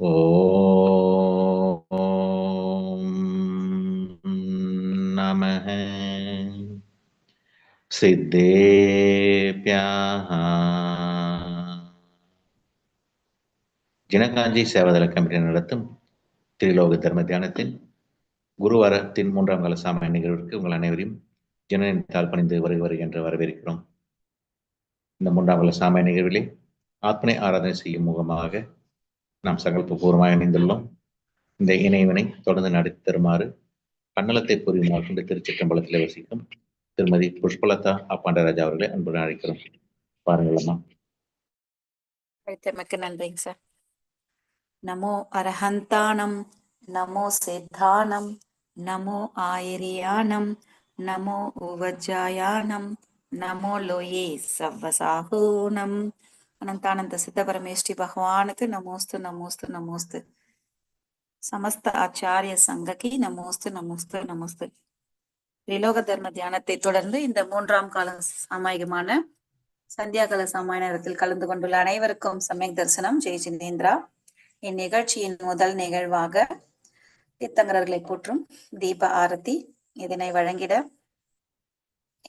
ஓம் நம சித்தேபியாக ஜினகாஞ்சி சேவாதள கமிட்டி நடத்தும் திரிலோக தர்ம தியானத்தின் குருவாரத்தின் மூன்றாம் கால சாம நிகழ்விற்கு உங்கள் அனைவரையும் ஜனனின் தால் பணிந்து வருகிறவர் என்று வரவேற்கிறோம். இந்த மூன்றாம் கால சாம நிகழ்விலே ஆத்மனை ஆராதனை செய்யும் முகமாக நாம் சங்கல்பபூர்வமாக இணைந்துள்ளோம். இந்த இணைவினை தொடர்ந்து நடத்தி தருமாறு கண்ணலத்தை புரியுமாறு கொண்டு திருச்சிற்றம்பலத்தில் வசிக்கும் திருமதி புஷ்பலதா அப்பாண்டராஜா அவர்களை அன்புடன் அழைக்கிறோம். பாருங்களம்மா அழைத்தமைக்கு நன்றிங்க சார். நமோ அரஹந்தானம் நமோ சித்தானம் நமோ ஆயிரியானம் நமோ உவஜாயானம் நமோ லோயே சவ்வசாகூனம் అనంతానంద సిద్ధ పరమేష్ఠి భగవానుకు నమోస్తు నమోస్తు నమోస్తు సమస్త ஆச்சாரிய சங்ககி நமோஸ்து நமோஸ்து நமோஸ்து திரிலோக தர்ம தியானத்தை தொடர்ந்து இந்த மூன்றாம் கால சாமாயிகமான சந்தியாகால சாமாய நேரத்தில் கலந்து கொண்டுள்ள அனைவருக்கும் சமயக் தரிசனம் ஜெய் ஜினேந்திரா இந்நிகழ்ச்சியின் முதல் நிகழ்வாக தீர்த்தங்கரர்களை போற்றும் தீப ஆரத்தி இதனை வழங்கிட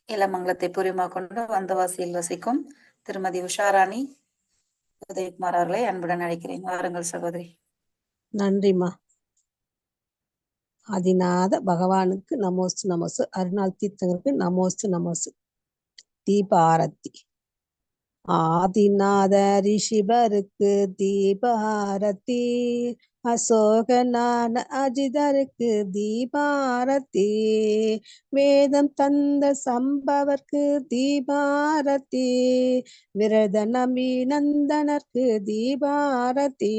இளமங்கலத்தை புரிமா கொண்டு வந்தவாசியில் வசிக்கும் திருமதி உஷாராணி உதயகுமார் அவர்களை அன்புடன் அழைக்கிறேன். வாருங்கள் சகோதரி. நன்றிம்மா. ஆதிநாத பகவானுக்கு நமோஸ்து நமசு அருணாள் தீர்த்தங்களுக்கு நமோஸ்து நமசு தீப ஆரத்தி ஆதிநாத ரிஷிபருக்கு தீப ஆரத்தி அசோகனான அஜிதருக்கு தீபாரதி. வேதம் தந்த சம்பவர்க்கு தீபாரதி. விரத நம்பி நந்தனர்க்கு தீபாரதி.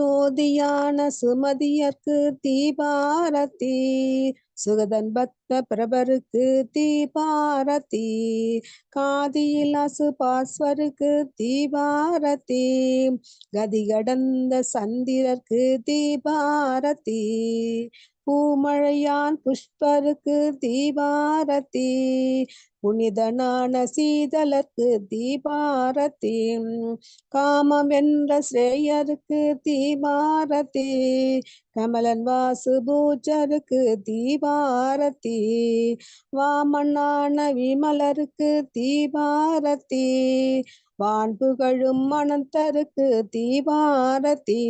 ஜோதியான சுமதியர்க்கு தீபாரதி. சுகதன் பக்த பிரபருக்கு தீபாரதி. காதியில் அசு பாஸ்வருக்கு தீபாரதி. கதி கடந்த சந்திரர்க்கு தீபாரதி. பூமழையான் புஷ்பருக்கு தீபாரதி. புனிதனான சீதலர்க்கு தீபாரதி காமம் என்ற ஸ்ரேயருக்கு தீபாரதி கமலன் வாசு பூஜருக்கு தீபாரதி வாமண்ணான விமலருக்கு தீபாரதி வான்புகழும் மணந்தருக்கு தீபாரதி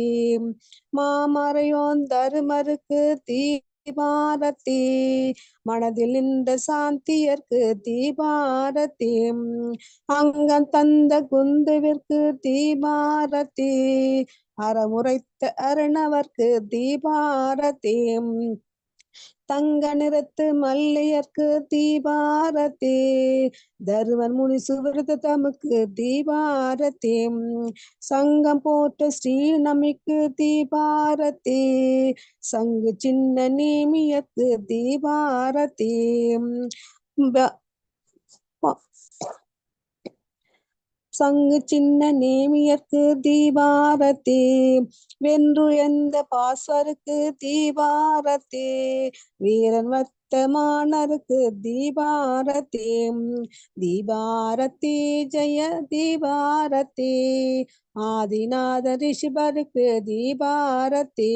மாமறையோன் தருமருக்கு தீ தீபாரதி மனதில் இந்த சாந்தியர்க்கு தீபாரதி அங்கம் தந்த குந்துவிற்கு தீபாரதி அறமுறைத்த அருணவர்க்கு தீபாரதி தங்க நிறத்து மல்லையர்க்கு தீபாரதி தருவன் முனி சுவிருத தமக்கு தீபாரதி சங்கம் போட்ட ஸ்ரீநமிக்கு தீபாரதி சங்கு சின்ன நேமியக்கு தீபாரதி சங்கு சின்ன நேமியர்க்கு தீபாரத்தி. வென்று எந்த பாஸ்வருக்கு தீபாரதி வீரன் வர்த்தமானருக்கு தீபாரதி தீபாரதி ஜெய தீபாரதி ஆதிநாத ரிஷிபருக்கு தீபாரதி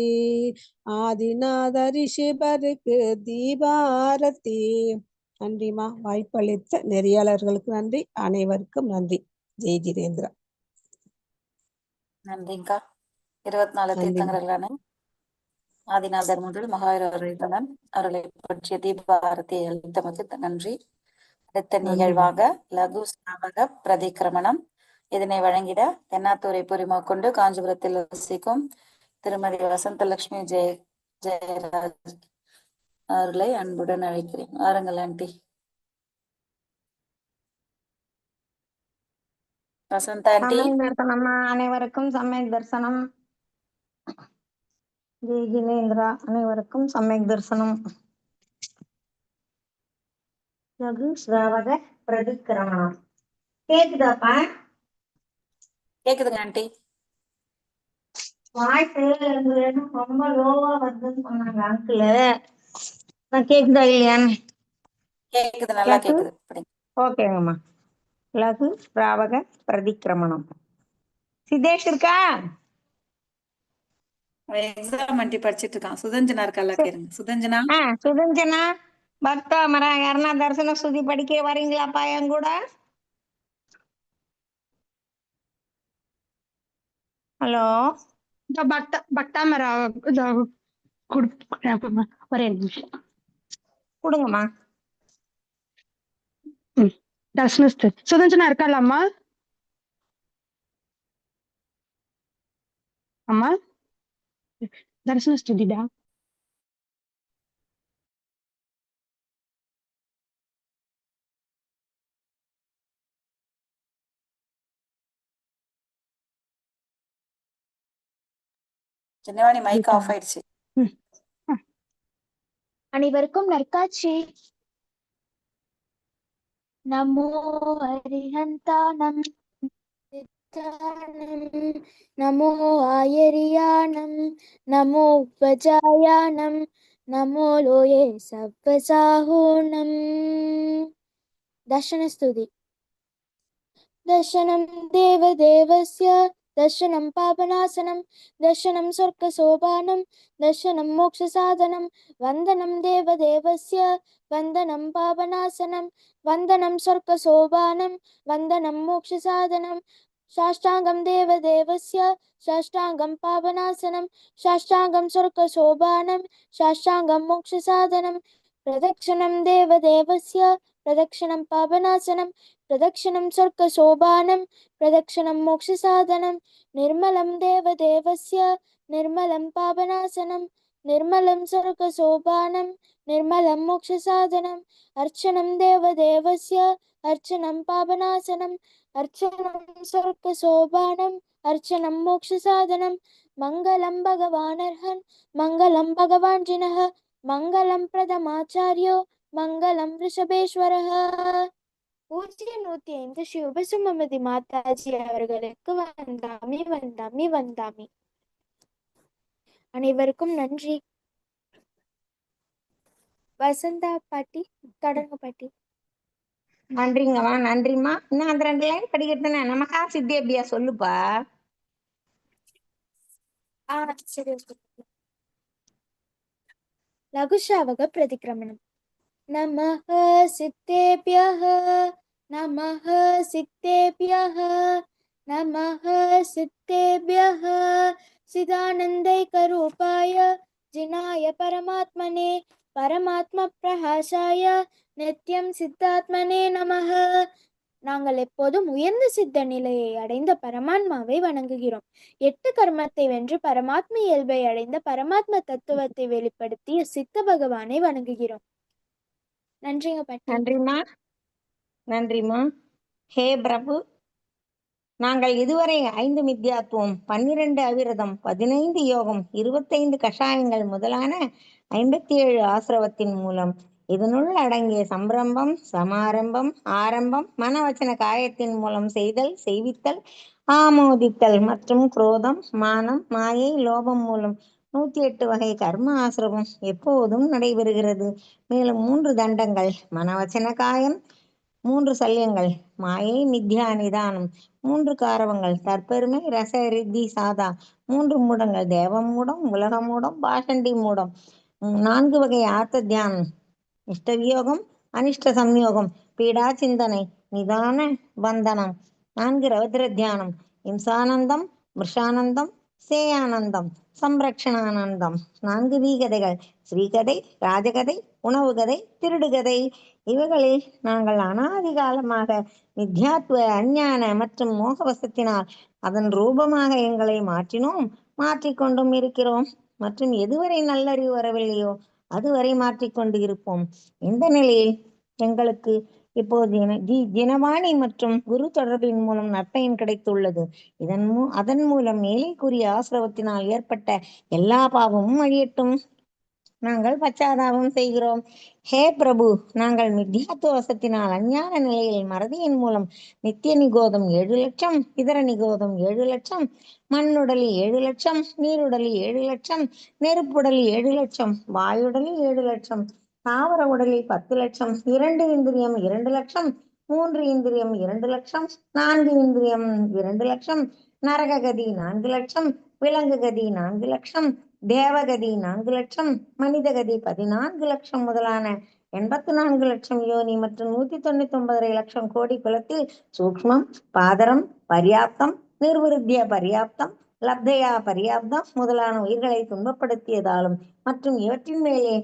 ஆதிநாத ரிஷிபருக்கு தீபாரதி நன்றிமா வாய்ப்பளித்த நெறியாளர்களுக்கு நன்றி. அனைவருக்கும் நன்றி. ஜெய் ஜிதேந்திரா நன்றிங்கா. இருபத்தி நாலு. தீர்த்தங்கர்களான ஆதிநாதர் முதல் மகாவீரன் அவர்களை பற்றிய தீபாரதியை அளித்தமைக்கு நன்றி. அடுத்த. நிகழ்வாக லகு ஸ்நாபக பிரதிக்கிரமணம். இதனை வழங்கிட தென்னாத்தூரை புரிமா கொண்டு காஞ்சிபுரத்தில் வசிக்கும் திருமதி வசந்தலட்சுமி ஜெய ஜெயராஜ் அவர்களை அன்புடன் அழைக்கிறேன். வாருங்கள் ஆண்டி. வசந்தா தரிசனம் அனைவருக்கும் சமயக் தரிசனம். ஜெய் ஜினேந்திரா அனைவருக்கும் சமயக் தரிசனம். லகு ஸ்ராவக பிரதிக்கிரமணம் கேக்குதாப்பா? கேக்குதுங்க ஆண்டி. வாய்ஸ் ரொம்ப லோவா வருதுன்னு சொன்னாங்க அங்கிள் நான் கேக்குதா இல்லையான்னு? கேக்குது நல்லா? கேக்குது. ஓகேங்கம்மா. லகு ஸ்ராவக பிரதிக்கிரமணம். சித்தேஷ் இருக்கா? எக்ஸாம் அண்டி படிச்சிட்டு இருக்கான். சுதஞ்சனா இருக்கல்ல கேளுங்க. சுதஞ்சனா? சுதஞ்சனா? பக்தா மரா யாருன்னா தரிசன ஸ்துதி படிக்க வரீங்களாப்பா என் கூட? ஹலோ? இந்த பக்தா பக்தாமரா ஒரே நிமிஷம். கொடுங்கம்மா. தர்ஷனஸ்து சுதஞ்சனா இருக்கால அம்மா அம்மா மைக் ஆஃப் ஆயிடுச்சு அனைவருக்கும் நற்காட்சி நமோ அரிஹந்தானம் சித்தானம், நமோ ஆயரியானம் நமோ உபஜாயானம் நமோ லோயே சவ்வசாஹூனம் தர்ஷனஸ்துதி दर्शनं देवदेवस्य ദർശനം പാപനാശനം ദർശനം സ്വർഗസോപാനം ദർശനം മോക്ഷസാധനം വന്ദനം ദേവദേവസ്യ വന്ദനം പാപനാശനം വന്ദനം സ്വർഗസോപാനം വന്ദനം മോക്ഷസാധനം സാഷ്ടാംഗം ദേവദേവസ്യ സാഷ്ടാംഗം പാപനാശനം സാഷ്ടാംഗം സ്വർഗശോഭാനം സാഷ്ടാംഗം മോക്ഷസാധനം പ്രദക്ഷിണം ദേവദേവസ്യ प्रदक्षिणं पापनाशनं प्रदक्षिणं स्वर्गशोभानं प्रदक्षिणं मोक्षसाधनं निर्मलं देवदेवस्य निर्मलं पापनाशनं निर्मलं स्वर्गशोभानं निर्मलं मोक्षसाधनम् अर्चनं देवदेवस्य अर्चनं पापनाशनम् अर्चनं स्वर्गशोभानम् अर्चनं मोक्षसाधनं मङ्गलं भगवानर्हन् मङ्गलं भगवान् जिनः मङ्गलं प्रथमाचार्यो மங்களம் ரிஷபேஸ்வர பூஜ்ஜியம் நூத்தி ஐந்து ஸ்ரீ உபசுமதி மாதாஜி அவர்களுக்கு வந்தாமி வந்தாமி வந்தாமி அனைவருக்கும் நன்றி வசந்தா பாட்டி தொடங்க பாட்டி நன்றிங்கம்மா நன்றிம்மா. இன்னும் அந்த ரெண்டு லைன் படிக்கிறதுனா நமக்கா சித்தி அப்படியா சொல்லுப்பா? லகுஷாவக பிரதிக்கிரமணம். நமஹ சித்தேபியஹ நமஹ சித்தேபியஹ நமஹ சிதானந்தை சிதானந்தைகரூபாய ஜினாய பரமாத்மனே பரமாத்ம பிரகாசாய நித்யம் சித்தாத்மனே நமஹ நாங்கள் எப்போதும் உயர்ந்த சித்த நிலையை அடைந்த பரமாத்மாவை வணங்குகிறோம். எட்டு கர்மத்தை வென்று பரமாத்ம இயல்பை அடைந்த பரமாத்ம தத்துவத்தை வெளிப்படுத்திய சித்த பகவானை வணங்குகிறோம். நன்றிங்க பாட்டி. நன்றிம்மா. நன்றிம்மா. ஹே பிரபு. நாங்கள் இதுவரை ஐந்து மித்யாத்துவம் பன்னிரண்டு அவிரதம் பதினைந்து யோகம் இருபத்தைந்து கஷாயங்கள் முதலான ஐம்பத்தி ஏழு ஆசிரவத்தின் மூலம் இதனுள் அடங்கிய சம்பிரம்பம் சமாரம்பம் ஆரம்பம் மனவச்சன காயத்தின் மூலம் செய்தல் செய்வித்தல் ஆமோதித்தல் மற்றும் குரோதம் மானம் மாயை லோபம் மூலம் நூத்தி எட்டு வகை கர்ம ஆசிரமம் எப்போதும் நடைபெறுகிறது. மேலும் மூன்று தண்டங்கள் மனவச்சன காயம் மூன்று சல்யங்கள் மாயை நித்யா நிதானம் மூன்று காரவங்கள் தற்பெருமை ரச ரித்தி சாதா மூன்று மூடங்கள் தேவ மூடம் உலக மூடம் பாஷண்டி மூடம். நான்கு வகை ஆர்த்த தியானம் இஷ்டவியோகம் அனிஷ்ட சம்யோகம் பீடா சிந்தனை நிதான பந்தனம் நான்கு ரௌத்ர தியானம் இம்சானந்தம் மிருஷானந்தம் சேயானந்தம். சம்ரக்ஷணானந்தம். நான்கு வீகதைகள். ஸ்ரீகதை ராஜகதை உணவு கதை திருடுகதை. இவைகளில் நாங்கள் அனாதி காலமாக அஞ்ஞான மற்றும் மோகவசத்தினால் அதன் ரூபமாக எங்களை மாற்றினோம். மாற்றிக்கொண்டும் இருக்கிறோம். மற்றும் எதுவரை நல்லறிவு வரவில்லையோ அதுவரை மாற்றிக்கொண்டு இருப்போம். இந்த நிலையில் எங்களுக்கு இப்போது தினவாணி மற்றும் குரு தொடர்பின் மூலம் நற்பயன் கிடைத்துள்ளது. இதன் மூ அதன் மூலம் மேலே கூறிய ஆசிரவத்தினால் ஏற்பட்ட எல்லா பாவமும் அழியட்டும். நாங்கள் பச்சாதாபம் செய்கிறோம். ஹே பிரபு நாங்கள் மித்யாத்துவசத்தினால் அஞ்ஞான நிலையில் மறதியின் மூலம் நித்திய நிகோதம் ஏழு லட்சம் இதர நிகோதம் ஏழு லட்சம் மண்ணுடலில் ஏழு லட்சம் நீருடலில் ஏழு லட்சம் நெருப்புடலில் ஏழு லட்சம் வாயுடலில் ஏழு லட்சம் தாவர உடலில் பத்து லட்சம் இரண்டு இந்திரியம் இரண்டு லட்சம் மூன்று இந்திரியம் இரண்டு லட்சம் நான்கு இந்திரியம் இரண்டு லட்சம் நரககதி நான்கு லட்சம் விலங்கு கதி நான்கு லட்சம் தேவகதி நான்கு லட்சம் மனிதகதி பதினான்கு லட்சம் முதலான எண்பத்தி நான்கு லட்சம் யோனி மற்றும் நூத்தி தொண்ணூத்தி ஒன்பதரை லட்சம் கோடி குலத்தில் சூக்ஷ்மம் பாதரம் பர்யாப்தம் நிர்வருத்திய பர்யாப்தம் லப்தையா பர்யாப்தம் முதலான உயிர்களை துன்பப்படுத்தியதாலும் மற்றும் இவற்றின் மேலே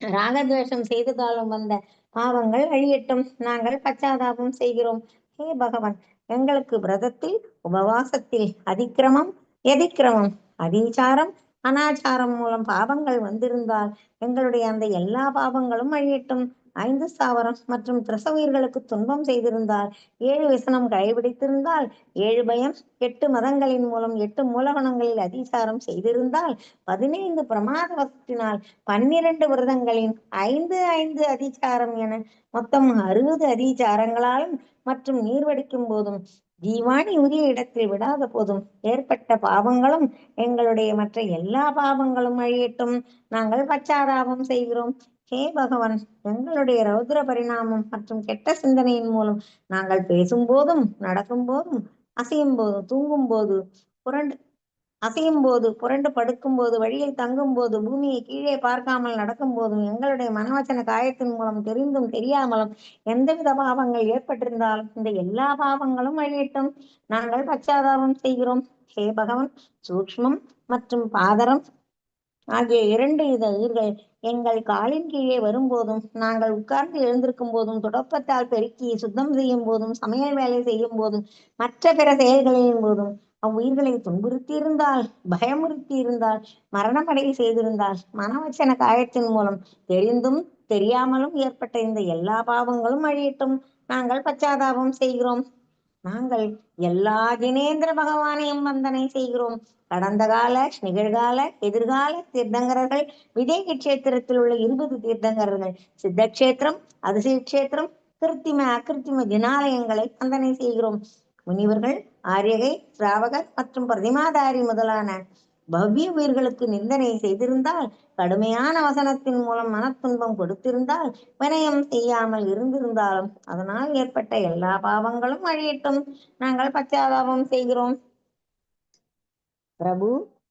ராகத்வேஷம் செய்ததாலும் வந்த பாவங்கள் அழியட்டும். நாங்கள் பச்சாதாபம் செய்கிறோம். ஹே பகவான் எங்களுக்கு விரதத்தில் உபவாசத்தில் அதிக்கிரமம் எதிக்கிரமம் அதீச்சாரம் அனாச்சாரம் மூலம் பாவங்கள் வந்திருந்தால் எங்களுடைய அந்த எல்லா பாவங்களும் அழியட்டும். ஐந்து ஸ்தாவரம் மற்றும் திரச உயிர்களுக்கு துன்பம் செய்திருந்தால் ஏழு விசனம் கடைபிடித்திருந்தால் ஏழு பயம் எட்டு மதங்களின் மூலம் எட்டு மூலகணங்களில் அதிசாரம் செய்திருந்தால் பதினைந்து பிரமாதவத்தினால் பன்னிரண்டு விரதங்களின் ஐந்து ஐந்து அதிசாரம் என மொத்தம் அறுபது அதிசாரங்களாலும் மற்றும் நீர் வடிக்கும் போதும் ஜீவாணி உரிய இடத்தில் விடாத போதும் ஏற்பட்ட பாவங்களும் எங்களுடைய மற்ற எல்லா பாவங்களும் அழியட்டும். நாங்கள் பச்சாதாபம் செய்கிறோம். ஹே பகவான் எங்களுடைய ரௌத்ர பரிணாமம் மற்றும் கெட்ட சிந்தனையின் மூலம் நாங்கள் பேசும் போதும் நடக்கும் போதும் அசையும் போதும் தூங்கும் போது புரண்டு அசையும் போது புரண்டு படுக்கும் போது வழியில் தங்கும் போது பூமியை கீழே பார்க்காமல் நடக்கும் போதும் எங்களுடைய மனவச்சன காயத்தின் மூலம் தெரிந்தும் தெரியாமலும் எந்தவித பாவங்கள் ஏற்பட்டிருந்தாலும் இந்த எல்லா பாவங்களும் அழியட்டும் நாங்கள் பச்சாதாபம் செய்கிறோம். ஹே பகவான் சூக்ஷ்மம் மற்றும் பாதரம் ஆகிய இரண்டு வித உயிர்கள் எங்கள் காலின் கீழே வரும்போதும் நாங்கள் உட்கார்ந்து எழுந்திருக்கும் போதும் துடப்பத்தால் பெருக்கி சுத்தம் செய்யும் போதும் சமையல் வேலை செய்யும் போதும் மற்ற பிற செயல்களின் போதும் அவ்வுயிர்களை துன்புறுத்தி இருந்தால் பயமுறுத்தி இருந்தால் மரணமடை செய்திருந்தால் மனவச்சன காயத்தின் மூலம் தெரிந்தும் தெரியாமலும் ஏற்பட்ட இந்த எல்லா பாவங்களும் அழியட்டும். நாங்கள் பச்சாதாபம் செய்கிறோம். நாங்கள் எல்லா ஜினேந்திர பகவானையும் வந்தனை செய்கிறோம். கடந்த கால நிகழ்கால எதிர்கால தீர்த்தங்கரர்கள் விதேக கஷேத்திரத்தில் உள்ள இருபது தீர்த்தங்கரர்கள் சித்தக்ஷேத்திரம் அதிசய கஷேத்திரம் கிருத்திம அகிருத்திம ஜினாலயங்களை சந்தனை செய்கிறோம். முனிவர்கள் ஆரியகை சிராவகர் மற்றும் பிரதிமாதாரி முதலான பவ்ய உயிர்களுக்கு நிந்தனை செய்திருந்தால் கடுமையான வசனத்தின் மூலம் மனத்துன்பம் கொடுத்திருந்தால் வினயம் செய்யாமல் இருந்திருந்தாலும் அதனால் ஏற்பட்ட எல்லா பாவங்களும் அழியட்டும். நாங்கள் பச்சாதாபம் செய்கிறோம். பிரபு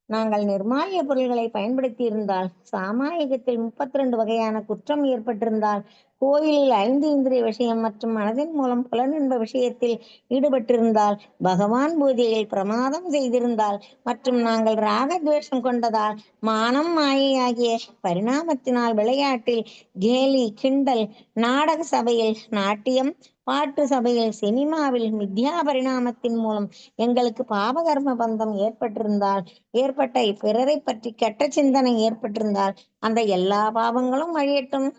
நாங்கள் நிர்மால்ய பொருள்களை பயன்படுத்தி இருந்தால் சாமாயிகத்தில் முப்பத்தி ரெண்டு வகையான குற்றம் ஏற்பட்டிருந்தால் கோயிலில் ஐந்து இந்திரிய விஷயம் மற்றும் மனதின் மூலம் புலனின்ப விஷயத்தில் ஈடுபட்டிருந்தால் பகவான் பூஜையில் பிரமாதம் செய்திருந்தால் மற்றும் நாங்கள் ராகத்வேஷம் கொண்டதால் மானம் மாயையாகிய பரிணாமத்தினால் விளையாட்டில் கேலி கிண்டல் நாடக சபையில் நாட்டியம் பாட்டு சபையில் சினிமாவில் மித்யா பரிணாமத்தின் மூலம் எங்களுக்கு பாபகர்ம பந்தம் ஏற்பட்டிருந்தால் ஏற்பட்ட பிறரை பற்றி கெட்ட சிந்தனை ஏற்பட்டிருந்தால் அந்த எல்லா பாவங்களும் அழியட்டும்.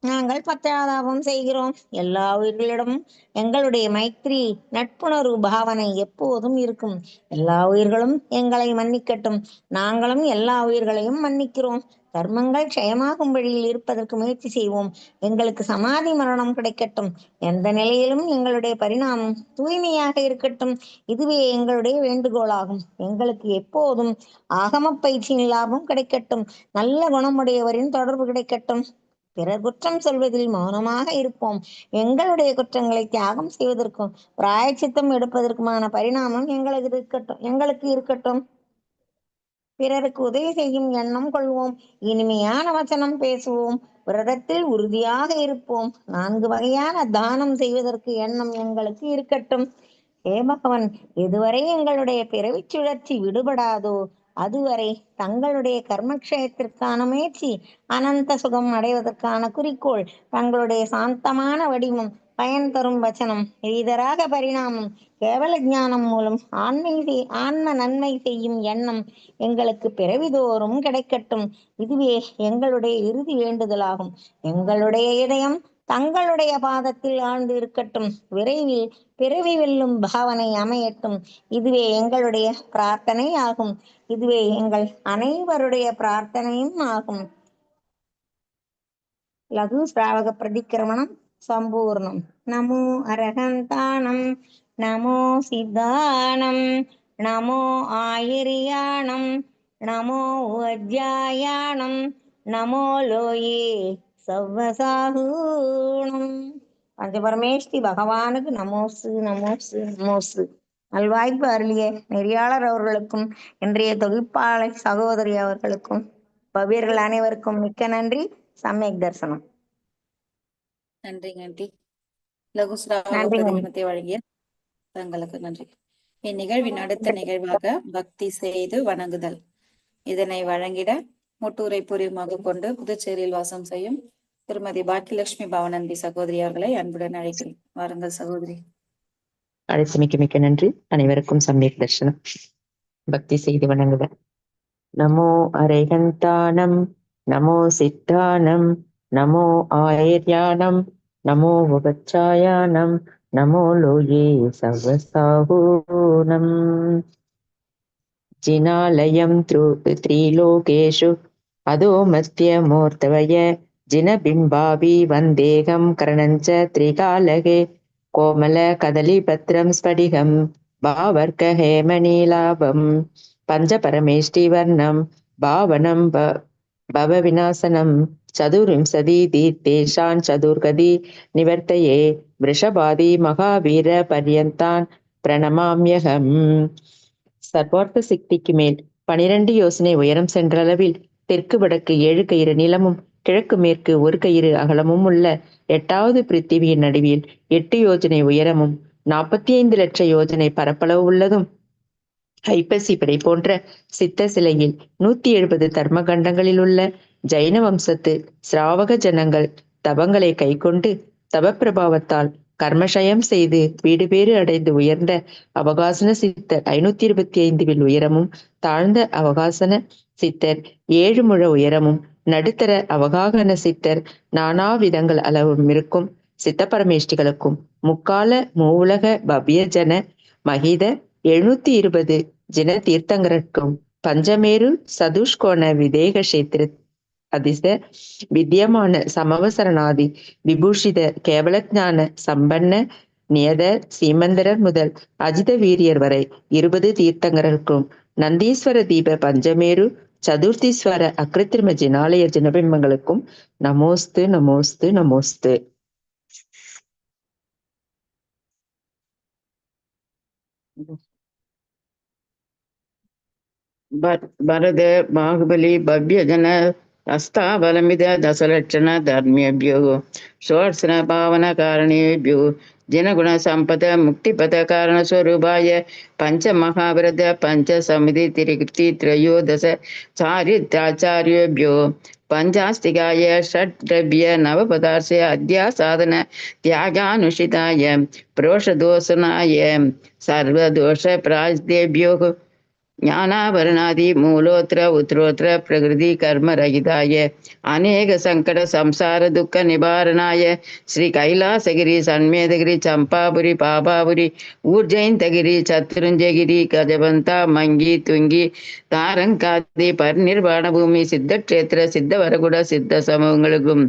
நாங்கள் பச்சாதாபம் செய்கிறோம். எல்லா உயிர்களிடமும் எங்களுடைய மைத்ரி நட்புணர்வு பாவனை எப்போதும் இருக்கும். எல்லா உயிர்களும் எங்களை மன்னிக்கட்டும். நாங்களும் எல்லா உயிர்களையும் மன்னிக்கிறோம். கர்மங்கள் க்ஷயமாகும் வழியில் இருப்பதற்கு முயற்சி செய்வோம். எங்களுக்கு சமாதி மரணம் கிடைக்கட்டும். எந்த நிலையிலும் எங்களுடைய பரிணாமம் தூய்மையாக இருக்கட்டும். இதுவே எங்களுடைய வேண்டுகோளாகும். எங்களுக்கு எப்போதும் ஆகம பயிற்சியின் லாபம் கிடைக்கட்டும். நல்ல குணமுடையவரின் தொடர்பு கிடைக்கட்டும். பிறர் குற்றம் சொல்வதில் மௌனமாக இருப்போம். எங்களுடைய குற்றங்களை தியாகம் செய்வதற்கும் பிராயச்சித்தம் எடுப்பதற்குமான பரிணாமம் எங்களுக்கு இருக்கட்டும் எங்களுக்கு இருக்கட்டும். பிறருக்கு உதவி செய்யும் எண்ணம் கொள்வோம். இனிமையான வசனம் பேசுவோம். விரதத்தில் உறுதியாக இருப்போம். நான்கு வகையான தானம் செய்வதற்கு எண்ணம் எங்களுக்கு இருக்கட்டும். ஹே பகவன் இதுவரை எங்களுடைய பிறவி சுழற்சி விடுபடாதோ? அதுவரை தங்களுடைய கர்மக்ஷயத்திற்கான முயற்சி அனந்த சுகம் அடைவதற்கான குறிக்கோள் தங்களுடைய சாந்தமான வடிவம் பயன் தரும் வச்சனம் எளிதராக பரிணாமம் கேவல ஞானம் மூலம் ஆன்மை செய்- ஆன்ம நன்மை செய்யும் எண்ணம் எங்களுக்கு பிறவிதோறும் கிடைக்கட்டும். இதுவே எங்களுடைய இறுதி வேண்டுதலாகும். எங்களுடைய இதயம் தங்களுடைய பாதத்தில் ஆழ்ந்து இருக்கட்டும். விரைவில் பிறவி வெல்லும் பாவனை அமையட்டும். இதுவே எங்களுடைய பிரார்த்தனை ஆகும். இதுவே எங்கள் அனைவருடைய பிரார்த்தனையும் ஆகும். லகு ஸ்ராவக பிரதிக்கிரமணம் சம்பூர்ணம். நமோ அரகந்தானம் நமோ சித்தானம் நமோ ஆயிரியாணம் நமோ வஜ்ஜாயாணம் நமோ லோயே சவ்வசாகூணம் பஞ்சபரமேஷ்டி பகவானுக்கு நமோசு நமோசு நமோசு நல்வாய்ப்பு அருளிய நெறியாளர் அவர்களுக்கும் இன்றைய தொகுப்பாளர் சகோதரி அவர்களுக்கும் பவ்யர்கள் அனைவருக்கும் மிக்க நன்றி. சமயக் தரிசனம். நன்றிங்க ஆண்டி. பிரதிபத்தை வழங்கிய தங்களுக்கு நன்றி. இந்நிகழ்வின் அடுத்த நிகழ்வாக பக்தி செய்து வணங்குதல். இதனை வழங்கிட முட்டூரை பூர்வமாக கொண்டு புதுச்சேரியில் வாசம் செய்யும் திருமதி பாக்கியலட்சுமி பவனந்தி சகோதரி அவர்களை அன்புடன் அழைக்கிறேன். வாருங்கள் சகோதரி. அழைத்து மிக்க நன்றி. அனைவருக்கும் சமயக் தர்ஷனம் பக்தி செய்து வணங்குதல் நமோ அரைகந்தானம் நமோ சித்தானம் நமோ ஆயர்யானம் நமோ உபச்சாயானம் நமோ லோயே சவசாகூனம் ஜினாலயம் த்ரீலோகேஷு அதோ மத்திய மூர்த்தவய வந்தேகம் கரணஞ்ச திரிகாலகே கோமல கதலிபத்ரம் ஸ்படிகம் பாவர்க்க ஹேமநீலாபம் பஞ்சபரமேஷ்டிவர்ணம் பாவனம் ப- பவவிநாசனம் சதுர்விம்சதி தீர்த்தேஷான் சதுர்கதி நிவர்த்தையே ரிஷபாதி மகாவீர பர்யந்தான் பிரணமாம்யகம். சர்வார்த்த சக்திக்கு மேல் பனிரெண்டு யோசனை உயரம் சென்ற அளவில் தெற்கு வடக்கு ஏழு கயிறு நிலமும் கிழக்கு மேற்கு ஒரு கயிறு அகலமும் உள்ள எட்டாவது பிருத்திவியின் நடுவில் எட்டு யோஜனை உயரமும் நாற்பத்தி ஐந்து லட்ச யோஜனை பரப்பளவு உள்ளதும். ஐப்பசி பிடை போன்ற சித்த சிலையில் நூத்தி எழுபது தர்மகண்டங்களில் உள்ள ஜைன வம்சத்து சிராவக ஜனங்கள் தபங்களை கைக்கொண்டு தவப்பிரபாவத்தால் கர்மஷயம் செய்து வீடு பேறு அடைந்து உயர்ந்த அவகாசன சித்தர் ஐநூத்தி இருபத்தி ஐந்து வில் உயரமும் தாழ்ந்த அவகாசன சித்தர் ஏழு முழ உயரமும் நடுத்தர அவகாகன சித்தர் நானா விதங்கள் அளவும் இருக்கும். சித்த பரமேஷ்டிகளுக்கும் முக்கால மூவுலக பவ்ய ஜன மகித எழுநூத்தி இருபது ஜின தீர்த்தங்கருக்கும் பஞ்சமேரு சதுஷ்கோண விதேக கஷேத்திர அதிச வித்தியமான சமவசரணாதி விபூஷித கேவலஜான சம்பன்ன நியத சீமந்தரர் முதல் அஜித வீரியர் வரை இருபது தீர்த்தங்கருக்கும் நந்தீஸ்வர தீப பஞ்சமேரு ಚತುರ್ಥೀಶ್ವರ ಅಕೃತ್ರಿಮ ಜಿನಾಲಯ ಜಿನಬಿಂಬಗಳಕ್ಕೂ ನಮೋಸ್ತು ನಮೋಸ್ತು ನಮೋಸ್ತು ಭರದ ಬಾಹುಬಲಿ ಭವ್ಯಜನ ಹಸ್ತಾವಲಂಬಿತ ದಶಲಕ್ಷಣ ಧರ್ಮೇಭ್ಯೋ ಷೋಡ್ಸನ ಪಾವನ ಕಾರಣೇಭ್ಯೋ ஜனகுணசம்பத முக்திபதகாரணஸ்வரூபாய பஞ்சமகாவிரத பஞ்சசமிதி திருப்தி திரையோதச சாரித்ராச்சாரியோபியோ. பஞ்சாஸ்திகாய ஷட்ரவ்ய நவபதார்ச அத்தியாசாதன தியாகானுஷிதாய புரோஷதோசனாய சர்வதோஷ பிராஜ்தேபியோ ಜ್ಞಾನಾಭರಣಾದಿ ಮೂಲೋತ್ರ ಉತ್ತರೋತ್ರ ಪ್ರಕೃತಿ ಕರ್ಮರಹಿತಾಯ ಅನೇಕ ಸಂಕಟ ಸಂಸಾರ ದುಃಖ ನಿವಾರಣಾಯ ಶ್ರೀ ಕೈಲಾಸಗಿರಿ ಸನ್ಮೇದಗಿರಿ ಚಂಪಾಪುರಿ ಪಾಪಾಪುರಿ ಊರ್ಜೈಂತಗಿರಿ ಚತುರಂಜಗಿರಿ ಗಜವಂತ ಮಂಗಿ ತುಂಗಿ தாரங்காதி பரிநிர்வாண பூமி சித்தக்ஷேத்திர சித்தவரகுட சித்த சமூகங்களுக்கும்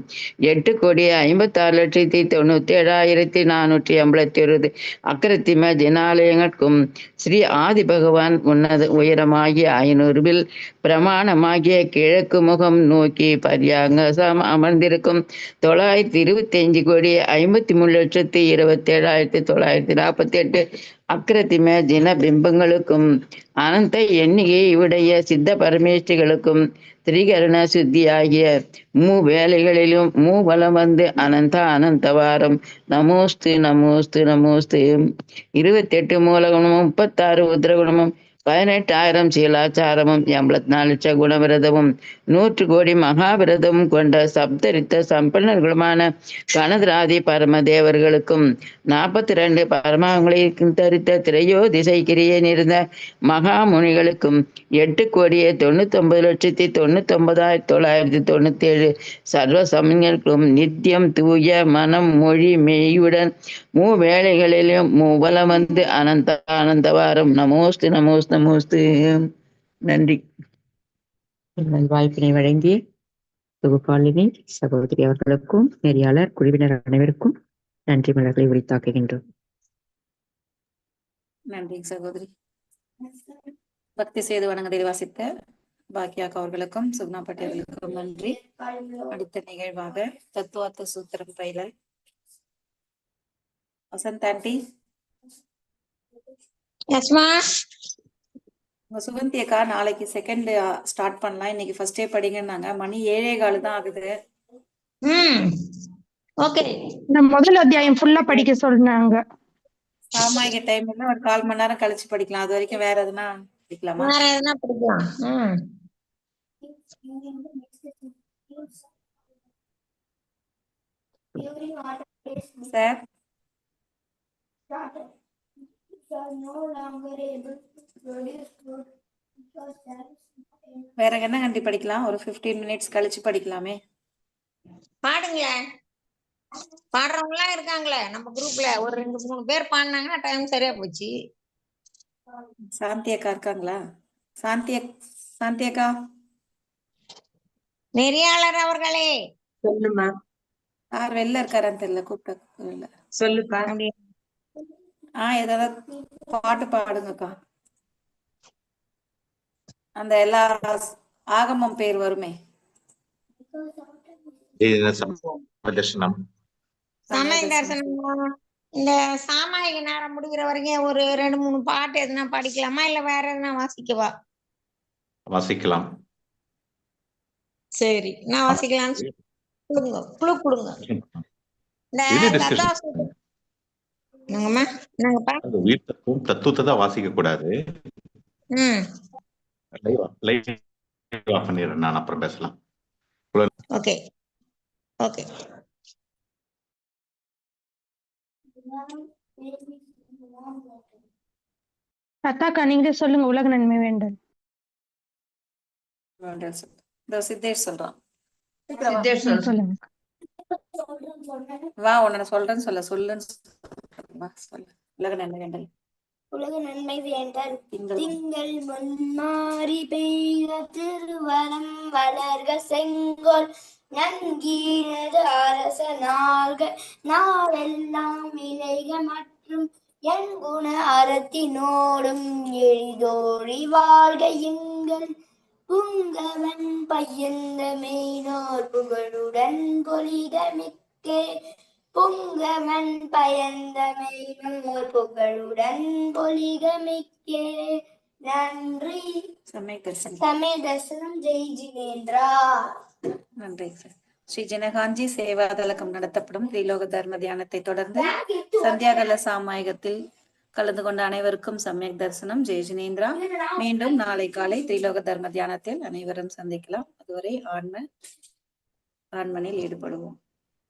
எட்டு கோடி ஐம்பத்தாறு லட்சத்தி தொண்ணூத்தி ஏழாயிரத்தி நானூற்றி ஐம்பத்தி ஒரு அக்கரத்திம ஜனாலயங்களுக்கும் ஸ்ரீ ஆதி பகவான் உன்னத உயரமாகிய ஐநூறுவில் பிரமாணமாகிய கிழக்கு முகம் நோக்கி பரியாக சம அமர்ந்திருக்கும் தொள்ளாயிரத்தி இருபத்தி அஞ்சு கோடி ஐம்பத்தி மூணு லட்சத்தி இருபத்தி ஏழாயிரத்தி தொள்ளாயிரத்தி நாற்பத்தி எட்டு அக்கிரத்திம ஜின பிம்பங்களுக்கும் அனந்த எண்ணிகை உடைய சித்த பரமேஷ்டிகளுக்கும் திரிகரண சுத்தி ஆகிய மூ வேலைகளிலும் மூ பலம் வந்து அனந்த அனந்தவாரம். நமோஸ்து நமோஸ்து நமோஸ்து. இருபத்தெட்டு மூலகுணமும் முப்பத்தாறு உத்திரகுணமும் பதினெட்டாயிரம் சீலாச்சாரமும் எண்பத்தி நாலு லட்ச குணவிரதமும் நூற்று கோடி மகாவிரதமும் கொண்ட சப்தரித்த சம்பன்னர்களுமான கனதராதி பரம தேவர்களுக்கும் நாற்பத்தி ரெண்டு பரமாங்களை தரித்த திரையோ திசை கிரியன் இருந்த மகாமுனிகளுக்கும் எட்டு கோடியே தொண்ணூத்தி லட்சத்தி தொண்ணூத்தி தொள்ளாயிரத்தி தொண்ணூத்தி ஏழு சர்வ சமயங்களுக்கும் நித்தியம் தூய மனம் மொழி மெய்யுடன் மூ வேளைகளிலும் மூவலம் வந்து அனந்த ஆனந்தவாரம். நமோஸ்து நமோஸ்து நமோஸ்து. நன்றி. வாய்ப்பினை வழங்கிய தொகுப்பாளினி சகோதரி அவர்களுக்கும் நெறியாளர் குழுவினர் அனைவருக்கும் நன்றி மலர்களை உரித்தாக்குகின்றோம். நன்றி சகோதரி. பக்தி செய்து வணங்குதல் வாசித்த பாக்கியாக் அவர்களுக்கும் சுகுணா பட்டேலுக்கும் நன்றி. அடுத்த நிகழ்வாக தத்துவார்த்த சூத்திரம் பயில வசந்த் ஆண்டி. யஸ்மா உங்க சுகந்தி அக்கா நாளைக்கு செகண்ட் ஸ்டார்ட் பண்ணலாம். இன்னைக்கு ஃபர்ஸ்டே படிங்கன்னாங்க. மணி ஏழே கால் தான் ஆகுது. ம். ஓகே. இந்த முதல் அத்தியாயம் ஃபுல்லா படிக்க சொன்னாங்க. சாமாயிக டைம் இல்ல. ஒரு கால் மணி நேரம் கழிச்சு படிக்கலாம். அது வரைக்கும் வேற எதுனா படிக்கலாமா? வேற எதுனா படிக்கலாம். ம். சார்? வேற என்ன கண்டி படிக்கலாம்? ஒரு 15 மினிட்ஸ் கழிச்சு படிக்கலாமே. பாடுங்களேன் பாடுறவங்க எல்லாம் இருக்காங்களே. நம்ம குரூப்ல ஒரு ரெண்டு மூணு பேர் பாடினாங்கன்னா டைம் சரியா போச்சு. சாந்தி அக்கா இருக்காங்களா? சாந்தி அக்- சாந்தி அக்கா? நெறியாளர் அவர்களே. சொல்லுமா யார் வெளில இருக்காரான்னு தெரியல. கூப்பிட்ட சொல்லுப்பா அப்படி ஆ ஏதாவது பாட்டு பாடுங்கக்கா. அந்த எல்லா ஆகமம் பேர் வருமே. தர்சனம்? சமய தரிசனம்? இந்த சாமாயிக நேரம் முடிகிற வரைக்கும் ஒரு ரெண்டு மூணு பாட்டு எதுனா படிக்கலாமா? இல்ல வேற எதுனா வாசிக்கவா? வாசிக்கலாம். சரி நான் வாசிக்கலாம்னு கொடுங்க குழு கொடுங்க. இந்த தத்துவத்தை தான் வாசிக்க கூடாது ம். லைவ் லைவ் ஆஃப் பண்ணிடுறேன் நான் அப்புறம் பேசலாம். ஓகே ஓகே அத்தாக்கா நீங்களே சொல்லுங்க உலக நன்மை வேண்டும் வேண்டாம் சித்தேஷ் சொல்றான். சொல்லுங்க. வா உன்னை சொல்றேன்னு சொல்ல சொல்லுன்னு சொல்ல. வா சொல்லு. உலக நன்மை வேண்டல். உலக நன்மை வேண்டல். திங்கள் முன்மாறி பெய்த திருவரம் வளர்க செங்கோல். நங்கீனது அரச நாள்கள். நாளெல்லாம் இலைக மற்றும் என் குண அறத்தினோடும் எளிதோழி வாழ்க எங்கள். புங்கவன் பையந்த மெய்னோர் புகழுடன் பொலிக மிக்கே. புங்கவன் பயந்த மெய்னோர் புகழுடன் பொலிக மிக்கே நன்றி. சமய தர்சனம். ஜெய் ஜினேந்திரா நன்றி சார் ஸ்ரீ ஜனகாஞ்சி சேவாதலகம் நடத்தப்படும் திரிலோக தர்ம தியானத்தை தொடர்ந்து சந்தியாகல சாமாயகத்தில் கலந்து கொண்ட அனைவருக்கும் சமயக் தரிசனம். ஜெய ஜினேந்திரா மீண்டும் நாளை காலை திரிலோக தர்ம தியானத்தில் அனைவரும் சந்திக்கலாம். அதுவரை ஆன்ம ஆன்மனில் ஈடுபடுவோம்.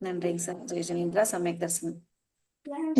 நன்றிங்க சார். ஜெய் ஜினேந்திரா சமயக் தரிசனம்